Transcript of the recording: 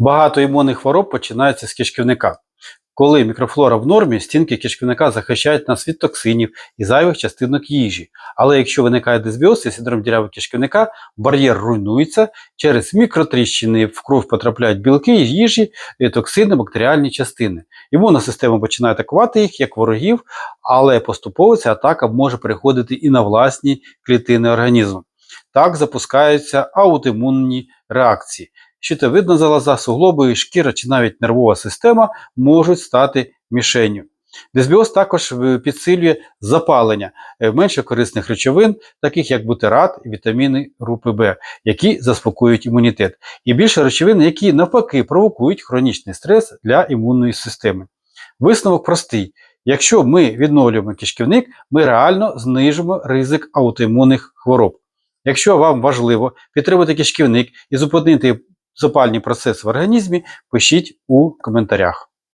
Багато імунних хвороб починаються з кишківника. Коли мікрофлора в нормі, стінки кишківника захищають нас від токсинів і зайвих частинок їжі. Але якщо виникає дисбіоз і синдром дірявого кишківника, бар'єр руйнується, через мікротріщини в кров потрапляють білки їжі, токсини, бактеріальні частини. Імунна система починає атакувати їх як ворогів, але поступово ця атака може переходити і на власні клітини організму. Так запускаються аутоімунні реакції. Щитовидна залоза, суглоби, шкіра чи навіть нервова система можуть стати мішенню. Дисбіоз також е, підсилює запалення е, менше корисних речовин, таких як бутират і вітаміни групи В, які заспокоюють імунітет, і більше речовин, які навпаки провокують хронічний стрес для імунної системи. Висновок простий: якщо ми відновлюємо кишківник, ми реально знижимо ризик аутоімунних хвороб. Якщо вам важливо підтримати кишківник і зупинити запальні процеси в організмі, пишіть у коментарях.